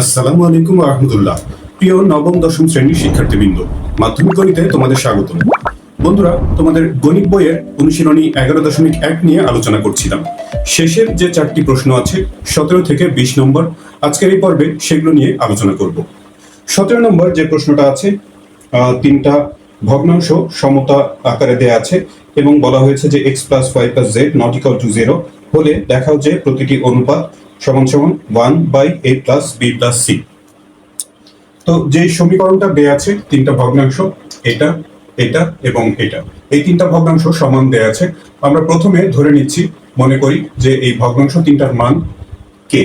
আসসালামু আলাইকুম রহমতুল্লাহ। প্রিয় নবম, দশম শ্রেণির শিক্ষার্থীবৃন্দ, মাধ্যমিক গণিতে তোমাদের স্বাগত বন্ধুরা, তোমাদের গণিত বইয়ের অনুশীলনী এগারো দশমিক এক নিয়ে আলোচনা করছিলাম। শেষের যে চারটি প্রশ্ন আছে, সতেরো থেকে বিশ নম্বর, আজকের এই পর্বে সেগুলো নিয়ে আলোচনা করব। সতেরো নম্বর যে প্রশ্নটা আছে তিনটা ভগ্নাংশ সমতা আকারে দেয়া আছে এবং বলা হয়েছে যে x plus y plus z not equal to zero হলে দেখাও যে প্রতিটি অনুপাত সমান সমান one by a plus b plus c. তো যে সমীকরণটা দেয়া আছে, তিনটা ভগ্নাংশ, এটা এটা এবং এটা। এই তিনটা ভগ্নাংশ সমান দেয়া আছে। আমরা প্রথমে ধরে নিচ্ছি, মনে করি যে এই ভগ্নাংশ তিনটার মান কে?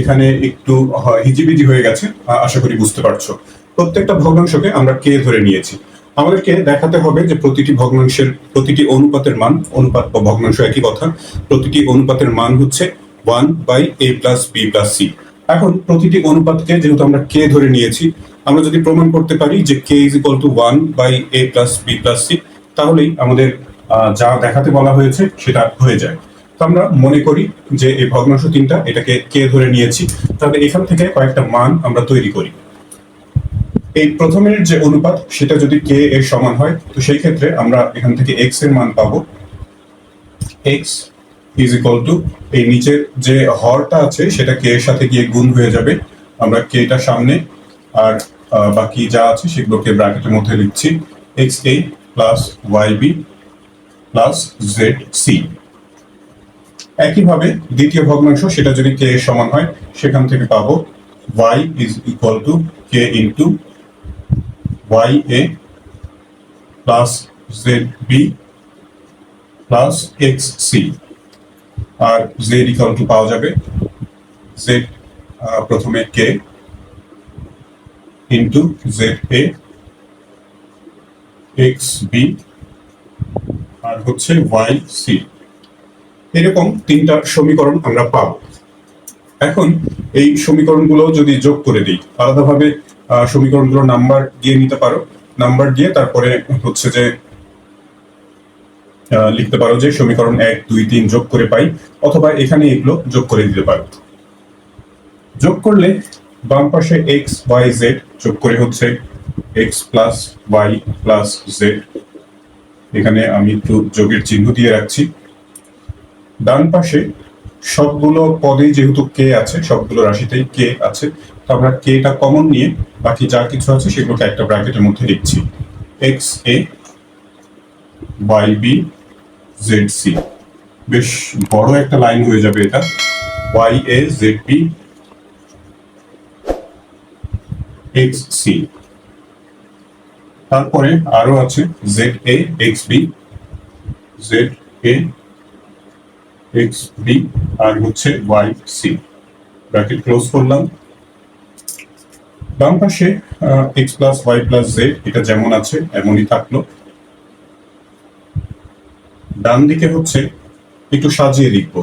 এখানে একটু হিজিবিজি হয়ে গেছে আশা করি বুঝতে পারছ। প্রত্যেকটা ভগ্নাংশকে আমরা কে ধরে নিয়েছি? আমাদেরকে দেখাতে হবে যে প্রতিটি ভগ্নাংশের, প্রতিটি অনুপাতের মান, অনুপাত বা ভগ্নাংশ একই কথা, প্রতিটি অনুপাতের মান হচ্ছে one by a plus b plus c এখন প্রতিটি অনুপাতকে যেহেতু আমরা কে ধরে নিয়েছি, আমরা যদি প্রমাণ করতে পারি যে k is equal to one by a plus b plus c তাহলেই আমাদের যা দেখাতে বলা হয়েছে সেটা হয়ে যায়। তো আমরা মনে করি যে এই ভগ্নাংশ তিনটা, এটাকে কে ধরে নিয়েছি। তাহলে এখান থেকে কয়েকটা মান আমরা তৈরি করি। এই প্রথমের যে অনুপাত, সেটা যদি কে এর সমান হয়, তো সেই ক্ষেত্রে আমরা এখান থেকে এক্সের মান পাবো। এক্স ইজ ইকুয়াল টু এই নিচের যে হরটা আছে, সেটা কে এর সাথে গিয়ে গুণ হয়ে যাবে। আমরা কে টা সামনে আর বাকি যা আছে সেগুলোকে ব্র্যাকেটের মধ্যে লিখছি। X a plus y b plus z c একইভাবে দ্বিতীয় ভগ্নাংশ, সেটা যদি কে এর সমান হয়, সেখান থেকে পাবো y is equal to k into y a plus z b plus x c R Z equal to পাওয়া যাবে। জেড প্রথমে k into z a x b আর হচ্ছে ওয়াই সি এরকম তিনটা সমীকরণ আমরা পাবো। এখন এই সমীকরণগুলো যদি যোগ করে দিই, আলাদাভাবে সমীকরণগুলো নাম্বার দিয়ে নিতে পারো। নাম্বার দিয়ে তারপরে হচ্ছে যে লিখতে পারো যে সমীকরণ এক, দুই, তিন যোগ করে পাই, অথবা এখানে এগুলো যোগ করে দিতে পারো। যোগ করলে বাম পাশে এক্স ওয়াই জেড যোগ করে হচ্ছে x plus y plus z এখানে আমি একটু যোগের চিহ্ন দিয়ে রাখছি। ডান পাশে সবগুলো পদে যেহেতু কে আছে, সবগুলো রাশিতেই কে আছে, তো আমরা কে টা কমন নিয়ে বাকি যা কিছু আছে সেগুলোকে একটা ব্র্যাকেটের মধ্যে লিখছি। X a y b z c বেশ বড় একটা লাইন হয়ে যাবে এটা। Y a z b x c তারপরে আরও আছে z a x b z a x b আর হচ্ছে ওয়াই সি ব্র্যাকেট ক্লোজ করলাম। বাম পাশে x plus y plus z এটা যেমন আছে, এমনই থাকল। ডান দিকে হচ্ছে একটু সাজিয়ে লিখব।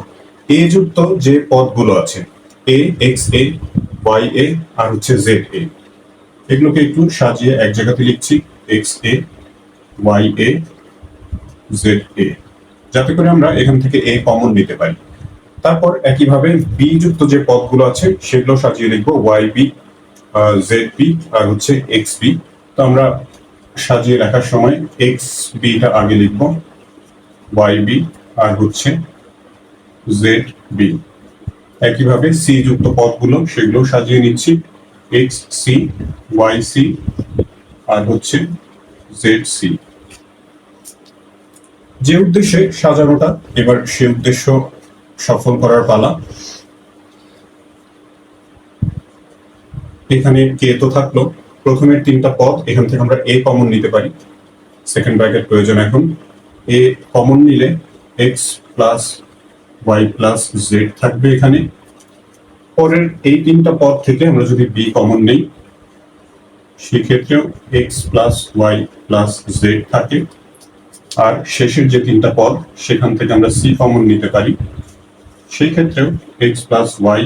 এ যুক্ত যে পদগুলো আছে এ এক্স এ ওয়াই এ আর হচ্ছে জেড এ এগুলোকে একটু সাজিয়ে এক জায়গাতে লিখছি x a y a z a যাতে করে আমরা এখান থেকে এ কমন নিতে পারি। তারপর একইভাবে বি যুক্ত যে পদগুলো আছে, সেগুলো সাজিয়ে লিখব ওয়াই বি জেড বি আর হচ্ছে এক্স বি তো আমরা সাজিয়ে রাখার সময় এক্স বিটা আগে লিখব। ওয়াই বি আর হচ্ছে জেড একইভাবে সি যুক্ত পদগুলো সেগুলো সাজিয়ে নিচ্ছি। এক্স সি আর হচ্ছে জেড যে উদ্দেশ্যে সাজানোটা, এবার সে উদ্দেশ্য সফল করার পালা। এখানে কে তো থাকল। প্রথমের তিনটা পদ, এখান থেকে আমরা এ কমন নিতে পারি। সেকেন্ড ব্র্যাকেট প্রয়োজন এখন। এ কমন নিলে x plus y plus z থাকবে এখানে। পরের এই তিনটা পদ থেকে আমরা যদি বি কমন নেই, সেক্ষেত্রেও x plus y plus z থাকে। আর শেষের যে তিনটা পদ, সেখান থেকে আমরা সি কমন নিতে পারি। সেই ক্ষেত্রেও x plus y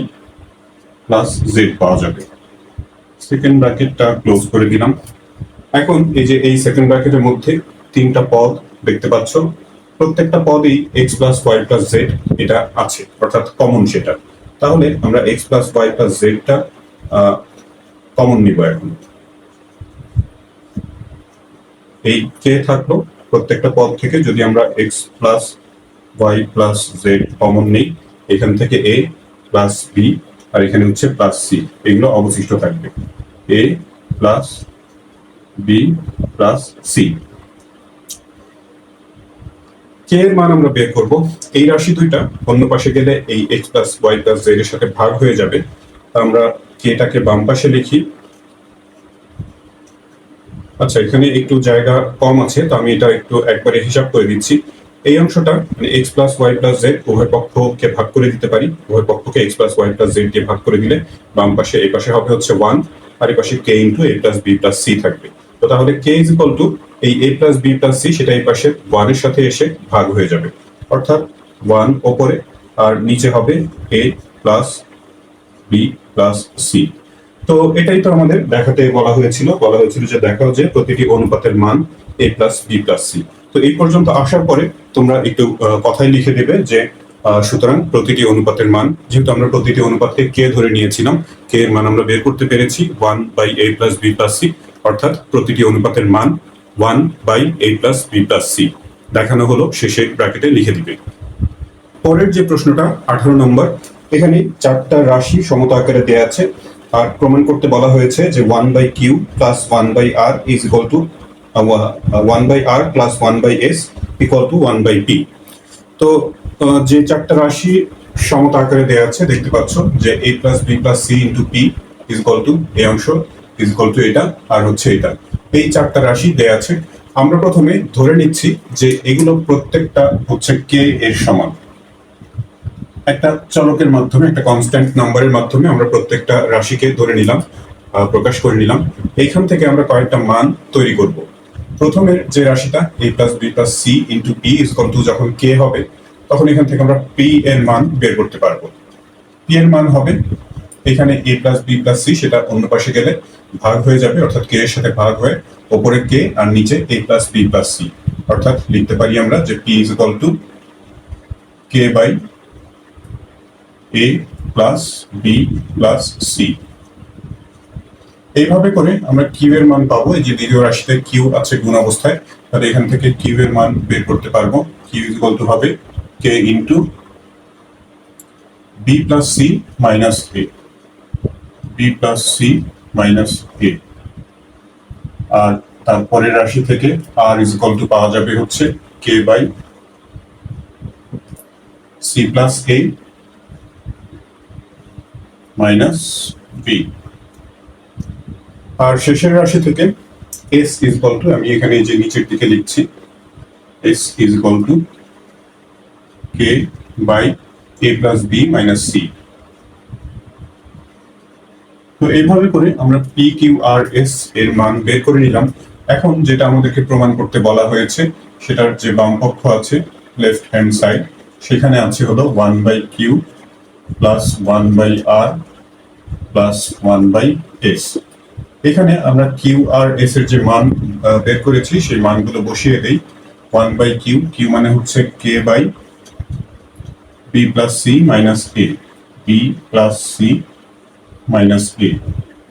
plus z পাওয়া যাবে। সেকেন্ড ব্র্যাকেটটা ক্লোজ করে দিলাম। এখন এই যে এই সেকেন্ড ব্র্যাকেটের মধ্যে তিনটা পদ দেখতে পাচ্ছ, প্রত্যেকটা পদেই x plus y plus z এটা আছে, অর্থাৎ কমন সেটা। তাহলে আমরা এক্স প্লাস ওয়াই প্লাস জেডটা কমন নিব এখন। এই কে থাকল, প্রত্যেকটা পদ থেকে যদি আমরা x plus y plus z common নেই, এখান থেকে এ প্লাস বি আর এখানে হচ্ছে প্লাস সি এগুলো অবশিষ্ট থাকবে। A plus b plus c কে এর মান আমরা বের করব। এই রাশি দুইটা অন্য পাশে গেলে এই x plus y plus z এর সাথে ভাগ হয়ে যাবে। আমরা কেটাকে বাম পাশে লিখি। আচ্ছা এখানে একটু জায়গা কম আছে, তো আমি এটা একটু একবারে হিসাব করে দিচ্ছি। এই অংশটা মানে x plus y plus z উভয় পক্ষকে ভাগ করে দিতে পারি। উভয় পক্ষকে x plus y plus z দিয়ে ভাগ করে দিলে বাম পাশে, এই পাশে হবে হচ্ছে ওয়ান আর এই পাশে k into a plus b plus c থাকবে। তো তাহলে কে ইজ ইকুয়াল টু এই a plus b plus c সেটা এই পাশে ওয়ানের সাথে এসে ভাগ হয়ে যাবে। অর্থাৎ ওয়ান ওপরে, আর নিচে হবে a plus b plus c তো এটাই তো আমাদের দেখাতে বলা হয়েছিল। বলা হয়েছিল যে দেখাও যে প্রতিটি অনুপাতের মান a plus b plus c তো এই পর্যন্ত আসার পরে তোমরা একটু কথায় লিখে দেবে যে সুতরাং প্রতিটি অনুপাতের মান, যেহেতু আমরা প্রতিটি অনুপাতকে কে ধরে নিয়েছিলাম কে মান আমরা বের করতে পেরেছি one by a plus b plus c অর্থাৎ প্রতিটি অনুপাতের মান one by a plus b plus c. দেখানো হলো শেষে ব্র্যাকেটে লিখে দিবে। পরের যে প্রশ্নটা, আঠারো নম্বর, এখানে চারটা রাশি সমতা আকারে দেওয়া আছে। আর প্রমাণ করতে বলা হয়েছে যে one by q plus one by r is equal to one by r plus one by s equal to one by p. তো যে চারটা রাশি সমতা আকারে দেওয়া আছে, দেখতে পাচ্ছ যে a plus b plus c into p is equal to এই অংশ, ইজ ইকুয়াল টু এটা, আর হচ্ছে এটা। এই চারটা রাশি দেয়া আছে। আমরা প্রথমে ধরে নিচ্ছি যে এগুলো প্রত্যেকটা হচ্ছে কে এর সমান। একটা চলকের মাধ্যমে, একটা কনস্ট্যান্ট নাম্বারের মাধ্যমে আমরা প্রত্যেকটা রাশিকে ধরে নিলাম প্রকাশ করে নিলাম। এইখান থেকে আমরা কয়েকটা মান তৈরি করব। প্রথমের যে রাশিটা a plus b plus c into p is to যখন কে হবে, তখন এখান থেকে আমরা পি এর মান বের করতে পারব। পি এর মান হবে এখানে a plus b plus c সেটা অন্য পাশে গেলে ভাগ হয়ে যাবে, অর্থাৎ কে এর সাথে ভাগ হয়ে ওপরে কে আর নিচে a plus b plus c অর্থাৎ লিখতে পারি আমরা যে p is equal to k by a plus b plus c এইভাবে করে আমরা কিউ এর মান পাবো, এই যে দ্বিতীয় রাশিতে কিউ আছে গুণ অবস্থায়, তাহলে এখান থেকে কিউ এর মান বের করতে পারব। কিউ ইজ ইকুয়াল টু হবে k into b plus c minus a b plus c minus a আর তারপরের রাশি থেকে আর ইজ ইকুয়াল টু পাওয়া যাবে হচ্ছে k by c plus a minus b আর শেষের রাশি থেকে এস ইজ ইকুয়াল টু আমি এখানে যে নিচের দিকে লিখছি s is equal to k by a plus b minus c তো এইভাবে করে আমরা পি কিউ আর এস এর মান বের করে নিলাম। এখন যেটা আমাদেরকে প্রমাণ করতে বলা হয়েছে, সেটার যে বাম পক্ষ আছে লেফট হ্যান্ড সাইড সেখানে আছে হলো one by q plus one by r plus one by s এখানে আমরা কিউ আর এস এর যে মান বের করেছি, সেই মানগুলো বসিয়ে দেই। ওয়ান বাই কিউ কিউ মানে হচ্ছে k by b plus c minus a b plus c minus a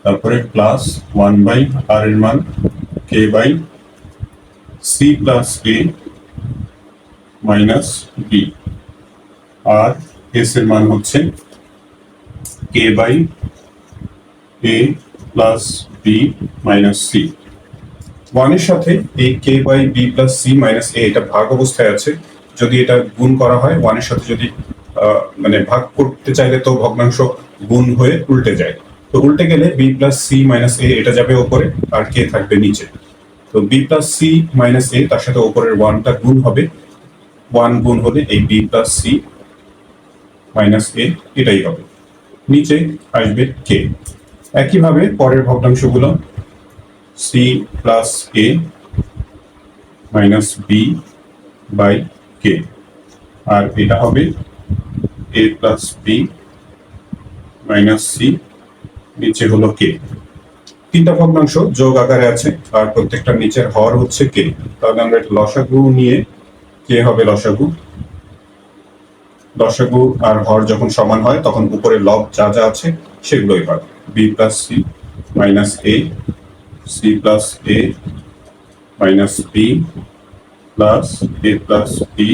তারপরে প্লাস ওয়ান বাই আর এর মান k by c plus a minus b R s এর মান হচ্ছে k by a plus b minus c ওয়ানের সাথে এই k by b plus c minus a এটা ভাগ অবস্থায় আছে। যদি এটা গুণ করা হয় ওয়ানের সাথে যদি মানে ভাগ করতে চাইলে তো ভগ্নাংশ গুণ হয়ে উল্টে যায়। তো উল্টে গেলে b plus c minus a এটা যাবে ওপরে, আর কে থাকবে নিচে। তো b plus c minus a তার সাথে ওপরের ওয়ানটা গুণ হবে। ওয়ান গুণ হলে এই b plus c minus a এটাই হবে। নিচে আসবে কে একইভাবে পরের ভগ্নাংশগুলো c plus a minus b by k আর এটা হবে a plus b minus c নিচে হলো কে তিনটা ভগ্নাংশ যোগ আকারে আছে, আর প্রত্যেকটা নিচের হর হচ্ছে কে তাহলে আমরা এটা লসাগু নিয়ে কে হবে লসাগু। লসাগু আর হর যখন সমান হয়, তখন উপরে লব যা যা আছে সেগুলোই হয় b plus c minus a c plus a minus b plus a plus b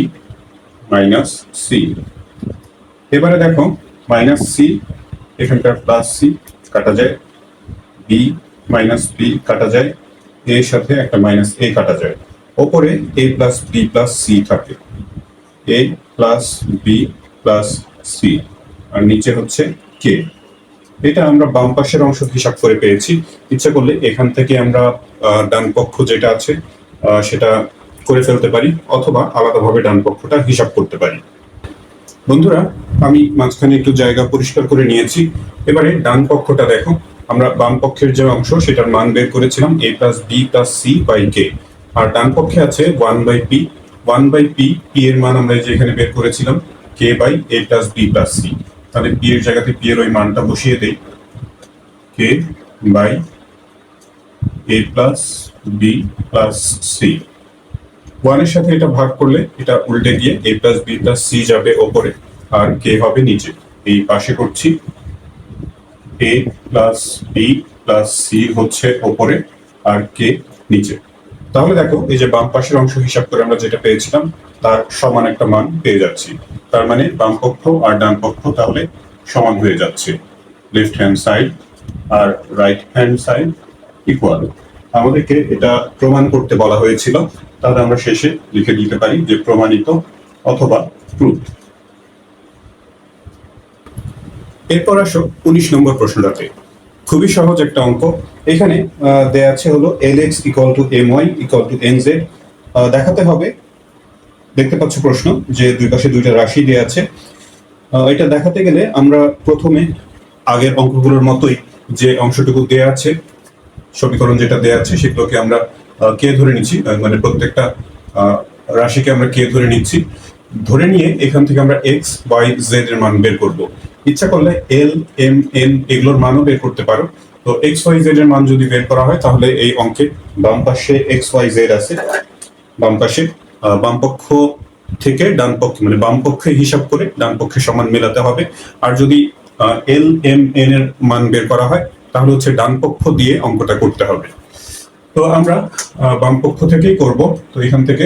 minus c এবারে দেখো মাইনাস সি এখানকার প্লাস সি কাটা যায় বি মাইনাস বি কাটা যায় এর সাথে একটা মাইনাস এ কাটা যায়। ওপরে a plus b plus c থাকে। A plus b plus c আর নিচে হচ্ছে কে এটা আমরা বাম পাশের অংশ হিসাব করে পেয়েছি। ইচ্ছা করলে এখান থেকে আমরা ডান পক্ষ যেটা আছে সেটা করে ফেলতে পারি, অথবা আলাদাভাবে ডান পক্ষটা হিসাব করতে পারি। বন্ধুরা, আমি মাঝখানে একটু জায়গা পরিষ্কার করে নিয়েছি। এবারে ডান পক্ষটা দেখো। আমরা বাম পক্ষের যে অংশ, সেটার মান বের করেছিলাম, a plus b plus c by k. আর ডান পক্ষে আছে one by p. One by p p এর মান আমরা যে এখানে বের করেছিলাম, k by a plus b plus c. তাহলে পি এর জায়গাতে পি এর ওই মানটা বসিয়ে দেই। K by a plus b plus c. ওয়ানের সাথে এটা ভাগ করলে এটা উল্টে গিয়ে a plus b plus c যাবে ওপরে, আর কে হবে নিচে। এই পাশে করছি। A plus b plus c হচ্ছে ওপরে, আর কে নিচে। তাহলে দেখো, এই যে বাম পাশের অংশ হিসাব করে আমরা যেটা পেয়েছিলাম, তার সমান একটা মান পেয়ে যাচ্ছি। তার মানে বাম পক্ষ আর ডান পক্ষ তাহলে সমান হয়ে যাচ্ছে। লেফট হ্যান্ড সাইড আর রাইট হ্যান্ড সাইড ইকুয়াল আমাদেরকে এটা প্রমাণ করতে বলা হয়েছিল। তাহলে আমরা শেষে লিখে দিতে পারি যে প্রমাণিত অথবা প্রুফ এরপর আসো উনিশ নম্বর প্রশ্নটাতে। খুবই সহজ একটা অঙ্ক। এখানে দেয়া আছে হলো l x equal to m y equal to n z দেখাতে হবে, দেখতে পাচ্ছ প্রশ্ন, যে দুই পাশে দুইটা রাশি দেয়া আছে। এটা দেখাতে গেলে আমরা প্রথমে আগের অঙ্কগুলোর মতোই যে অংশটুকু দেয়া আছে, সমীকরণ যেটা দেয়া আছে, সেগুলোকে আমরা কে ধরে নিচ্ছি? মানে প্রত্যেকটা রাশিকে আমরা কে ধরে নিচ্ছি? ধরে নিয়ে এখান থেকে আমরা এক্স ওয়াই জেড এর মান বের করব। ইচ্ছা করলে এল এম এন এগুলোর মানও বের করতে পারো। তো এক্স ওয়াই জেড এর মান যদি বের করা হয়, তাহলে এই অঙ্কে বাম পাশে এক্স ওয়াই জেড আছে। বাম পাশে বাম পক্ষ থেকে ডান পক্ষ মানে বাম পক্ষে হিসাব করে ডান পক্ষে সমান মেলাতে হবে। আর যদি এল এম এন এর মান বের করা হয়, তাহলে হচ্ছে ডান পক্ষ দিয়ে অঙ্কটা করতে হবে। তো আমরা বাম পক্ষ থেকেই করব। তো এখান থেকে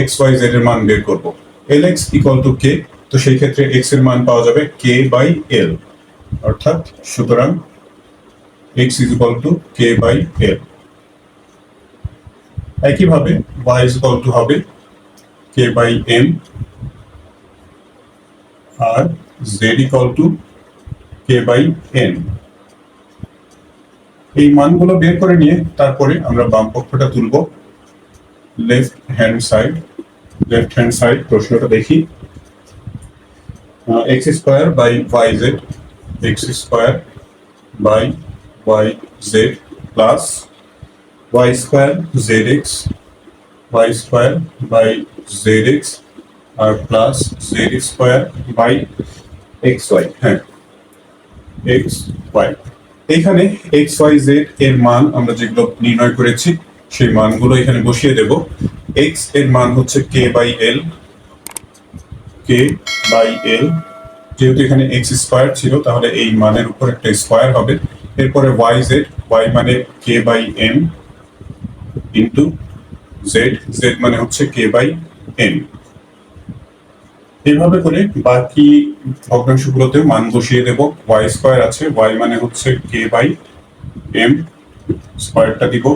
এক্স ওয়াই জেড এর মান বের করব। L x equal to k তো সেই ক্ষেত্রে এক্সের মান পাওয়া যাবে কে বাই এল অর্থাৎ সুতরাং x is equal to k by l একইভাবে y ইজ ইকুয়াল টু হবে কে বাই এম আর z equal to k by n এই মানগুলো বের করে নিয়ে তারপরে আমরা বাম পক্ষটা তুলব। Left hand side left hand side প্রশ্নটা দেখি। X square by y z x square by y z plus y square z x y square by z x R plus z square by x y এখানে x Y Z এর মান আমরা যেগুলো নির্ণয় করেছি, সেই মানগুলো এখানে বসিয়ে দেব। এক্সের মান হচ্ছে কে বাই এল কে বাই এল যেহেতু এখানে এক্স স্কোয়ার ছিল, তাহলে এই মানের উপর একটা স্কোয়ার হবে। এরপরে ওয়াই জেড ওয়াই মানে k by m into z z মানে হচ্ছে কে বাই এম এইভাবে করে বাকি ভগ্নাংশগুলোতে মান বসিয়ে দেব। ওয়াই স্কোয়ার আছে ওয়াই মানে হচ্ছে কে বাই এম স্কোয়ারটা দিব।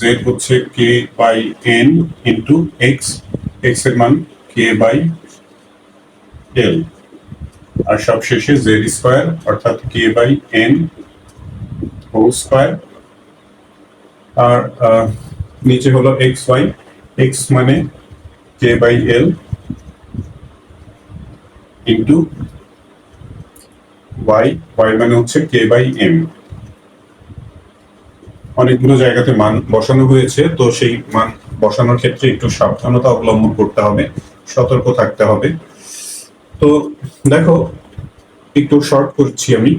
জেড হচ্ছে K by N into X এক্সের মান কে বাই এল আর সব শেষে জেড স্কোয়ার অর্থাৎ k by n whole square আর নিচে হলো এক্স ওয়াই এক্স মানে k by l into y y মানে হচ্ছে কে বাই এম অনেকগুলো জায়গাতে মান বসানো হয়েছে, তো সেই মান বসানোর ক্ষেত্রে একটু সাবধানতা অবলম্বন করতে হবে, সতর্ক থাকতে হবে। তো দেখো, একটু শর্ট করছি আমি।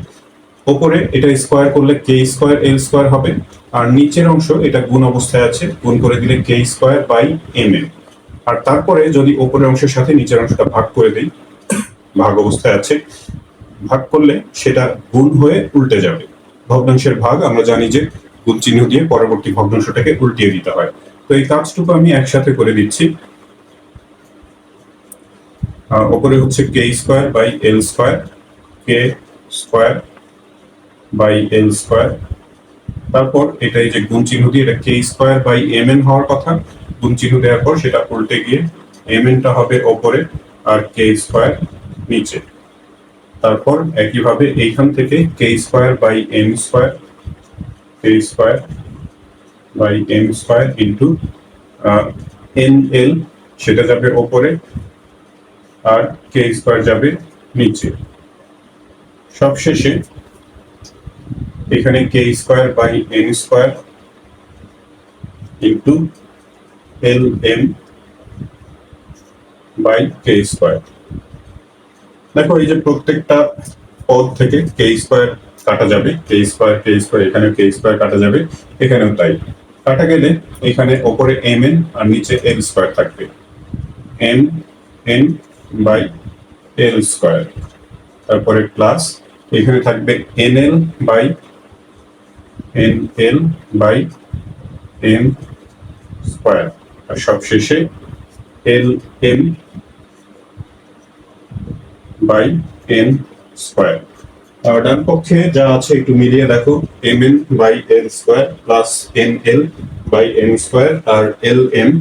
ওপরে এটা স্কোয়ার করলে কে স্কোয়ার এল স্কোয়ার হবে, আর নিচের অংশ এটা গুণ অবস্থায় আছে, গুণ করে দিলে k square by m m আর তারপরে যদি ওপরের অংশের সাথে নিচের অংশটা ভাগ করে দেই ভাগ অবস্থায় আছে। ভাগ করলে সেটা গুণ হয়ে উল্টে যাবে। ভগ্নাংশের ভাগ আমরা জানি যে গুণ চিহ্ন দিয়ে পরবর্তী ভগ্নাংশটাকে উল্টিয়ে দিতে হয়। তো এই কাজটুকু আমি একসাথে করে দিচ্ছি। ওপরে হচ্ছে k square by l square. K square by l square. তারপর এটা এই যে গুণ চিহ্ন দিয়ে এটা k square by m n হওয়ার কথা, গুণ চিহ্ন দেওয়ার পর সেটা উল্টে গিয়ে এম এনটা হবে ওপরে আর কে স্কোয়ার নিচে। তারপর একইভাবে এইখান থেকে k square by m square k square by m square into n l সেটা যাবে ওপরে আর কে স্কোয়ার যাবে নিচে। সবশেষে এখানে k square by n square into l m by k square দেখো, এই যে প্রত্যেকটা পদ থেকে কে স্কোয়ার কাটা যাবে কে স্কোয়ার কে স্কোয়ার এখানে কে স্কোয়ার কাটা যাবে, এখানেও তাই। কাটা গেলে এখানে ওপরে এম এন আর নিচে এল স্কোয়ার থাকবে। M n by l square তারপরে প্লাস এখানে থাকবে n l by n l by m square আর সবশেষে l m by n square ডান পক্ষে যা আছে একটু মিলিয়ে দেখো m n by l square plus n l by n square R L M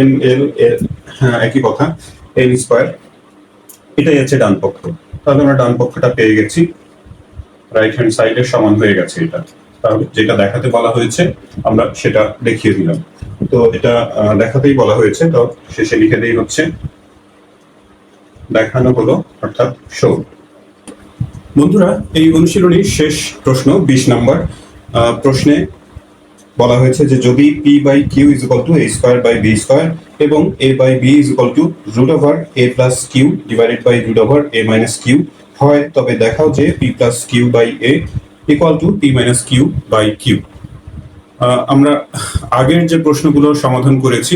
M l হ্যাঁ একই কথা এন স্কোয়ার এটাই আছে ডান পক্ষ। তাহলে আমরা ডান পক্ষটা পেয়ে গেছি। রাইট হ্যান্ড সাইডের সমান হয়ে গেছে এটা। তাহলে যেটা দেখাতে বলা হয়েছে, আমরা সেটা দেখিয়ে দিলাম। তো এটা দেখাতেই বলা হয়েছে। তো শেষে লিখে দেই হচ্ছে দেখানো হলো, অর্থাৎ শো বন্ধুরা, এই অনুশীলনীর শেষ প্রশ্ন, বিশ নম্বর। প্রশ্নে বলা হয়েছে যে যদি P by Q is equal to A square by B square এবং A by B is equal to root over A plus Q divided by root over A minus Q হয়, তবে দেখাও যে P plus Q by A equal to P minus Q by Q আমরা আগের যে প্রশ্নগুলো সমাধান করেছি,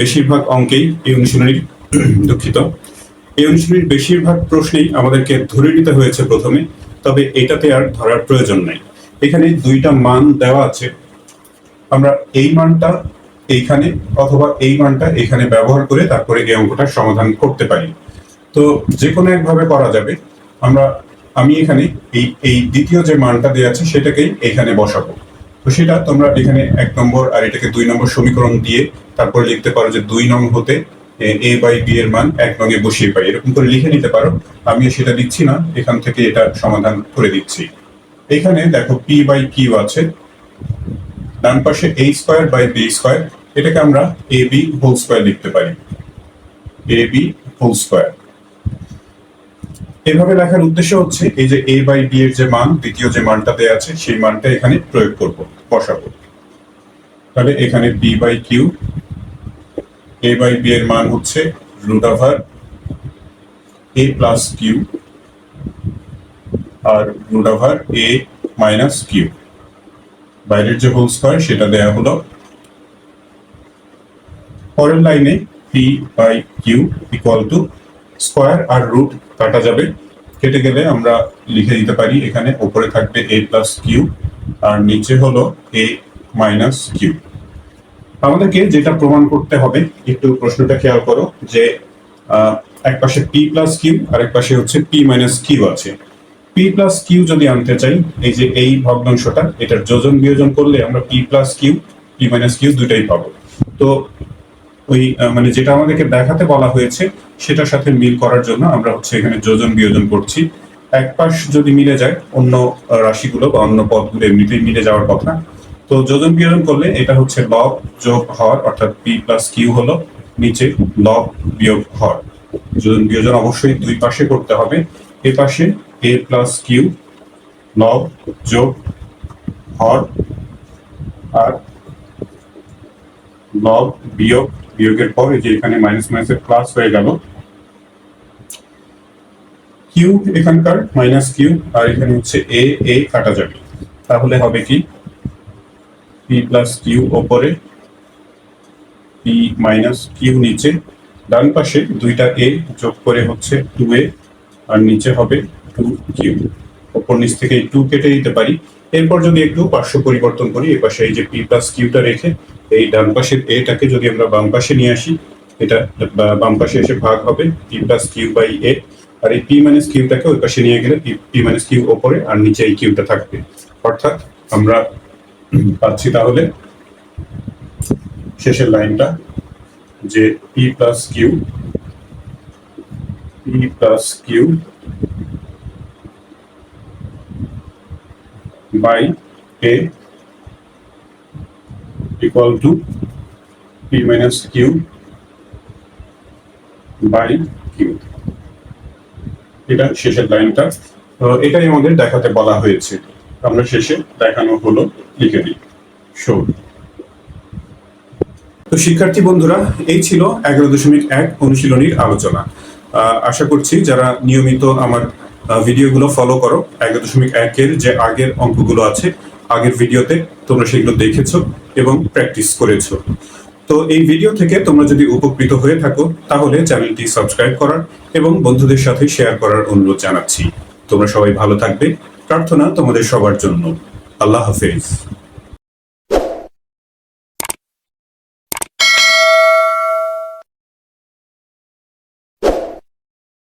বেশিরভাগ অঙ্কেই এই অনুশীলনীর দুঃখিত। এই বেশিরভাগ প্রশ্নেই আমাদেরকে ধরে নিতে হয়েছে প্রথমে, তবে এটাতে আর ধরার প্রয়োজন নাই। এখানে দুইটা মান দেওয়া আছে। আমরা এই মানটা এইখানে অথবা এই মানটা এখানে ব্যবহার করে তারপরে এই অঙ্কটা সমাধান করতে পারি। তো যে কোনো একভাবে করা যাবে। আমরা, আমি এখানে এই এই দ্বিতীয় যে মানটা দেওয়া আছে সেটাকেই এখানে বসাবো। তো সেটা তোমরা এখানে এক নম্বর আর এটাকে দুই নম্বর সমীকরণ দিয়ে তারপরে লিখতে পারো যে দুই নং হতে এ বাই বি এর মান এক নঙে বসিয়ে পাই। এরকম করে লিখে নিতে পারো। আমি সেটা দিচ্ছি না, এখান থেকে এটা সমাধান করে দিচ্ছি। এখানে দেখো পি বাই কিউ আছে। ডান পাশে A square by B square. এটাকে আমরা এ বি হোল স্কোয়ার লিখতে পারি। A B whole square. এভাবে লেখার উদ্দেশ্য হচ্ছে এই যে এ বাই বি এর যে মান, দ্বিতীয় যে মানটা দেওয়া আছে, সেই মানটা এখানে প্রয়োগ করব, বসাবো। তাহলে এখানে B by Q A by B এর মান হচ্ছে root over A plus Q R root over A minus Q বাইরের যে হোল স্কোয়ার সেটা দেয়া হলো পরের লাইনে P by Q equal to square R root কাটা যাবে। কেটে গেলে আমরা লিখে দিতে পারি, এখানে উপরে থাকবে এ প্লাস কিউ আর নিচে হলো এ মাইনাস কিউ আমাদেরকে যেটা প্রমাণ করতে হবে, একটু প্রশ্নটা খেয়াল করো যে এক পাশে পি প্লাস কিউ আর এক পাশে হচ্ছে পি মাইনাস কিউ আছে। পি প্লাস কিউ যদি আনতে চাই, এই যে এই ভগ্নাংশটা, এটার যোজন বিয়োজন করলে আমরা P plus Q P minus Q দুটাই পাবো। তো ওই মানে যেটা আমাদেরকে দেখাতে বলা হয়েছে, সেটার সাথে মিল করার জন্য আমরা হচ্ছে এখানে যোজন বিয়োজন করছি। এক পাশ যদি মিলে যায়, অন্য রাশিগুলো বা অন্য পদগুলো এমনিতেই মিলে যাওয়ার কথা তো যোজন বিয়োজন করলে এটা হচ্ছে লব যোগ হর, অর্থাৎ পি প্লাস কিউ হলো নিচে লব বিয়োগ হর। যোজন বিয়োজন অবশ্যই দুই পাশে করতে হবে। এ পাশে এ প্লাস কিউ লব যোগ হর আর লব বিয়োগ, বিয়োগের পর যে এখানে মাইনাস মাইনাসের প্লাস হয়ে গেল কিউ এখানকার মাইনাস কিউ আর এখানে হচ্ছে এ এ কাটা যাবে। তাহলে হবে কি? পি প্লাস কিউ ওপরে পি মাইনাস কিউ নিচে। ডান পাশে দুইটা এ যোগ করে হচ্ছে টু এ আর নিচে হবে টু কিউ ওপর নিচ থেকে টু কেটে দিতে পারি। এরপর যদি একটু পার্শ্ব পরিবর্তন করি এই পাশে এই যে পি প্লাস কিউটা রেখে, এই ডান পাশের এটাকে যদি আমরা বাম পাশে নিয়ে আসি, এটা বাম পাশে এসে ভাগ হবে P plus Q by A আর এই পি মাইনাস কিউটাকে ওই পাশে নিয়ে গেলে পি মাইনাস কিউ ওপরে, আর নিচে এই কিউটা থাকবে। অর্থাৎ আমরা পাচ্ছি তাহলে। শেষের লাইনটা, যে P plus Q P plus Q by A equal to P minus Q by Q এটা শেষের লাইনটা। এটাই আমাদের দেখাতে বলা হয়েছে। আমরা শেষে দেখানো হলো, লিখে দিই। শো তো শিক্ষার্থী বন্ধুরা, এই ছিল এগারো দশমিক এক অনুশীলনীর আলোচনা। আশা করছি যারা নিয়মিত আমার ভিডিওগুলো ফলো করো, এগারো দশমিক একের যে আগের অঙ্কগুলো আছে, আগের ভিডিওতে তোমরা সেগুলো দেখেছ এবং প্র্যাকটিস করেছ। তো এই ভিডিও থেকে তোমরা যদি উপকৃত হয়ে থাকো, তাহলে চ্যানেলটি সাবস্ক্রাইব করার এবং বন্ধুদের সাথে শেয়ার করার অনুরোধ জানাচ্ছি। তোমরা সবাই ভালো থাকবে। প্রার্থনা তোমাদের সবার জন্য। আল্লাহ হাফেজ।